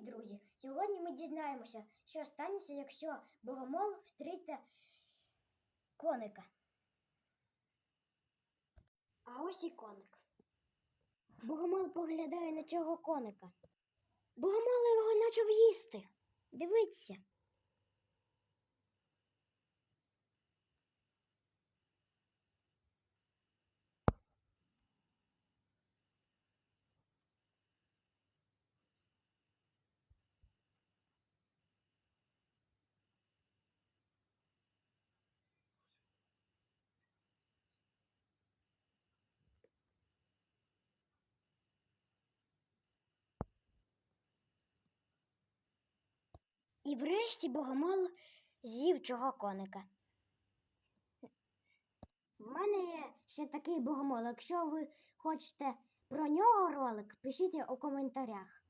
друзі! Сьогодні ми дізнаємося, що станеться, якщо богомол встріте коника. А ось і коник. Богомол поглядає на цього коника. Богомол його почав їсти. Дивіться. І врешті богомол з'їв чого коника. В мене є ще такий богомол. Якщо ви хочете про нього ролик, пишіть у коментарях.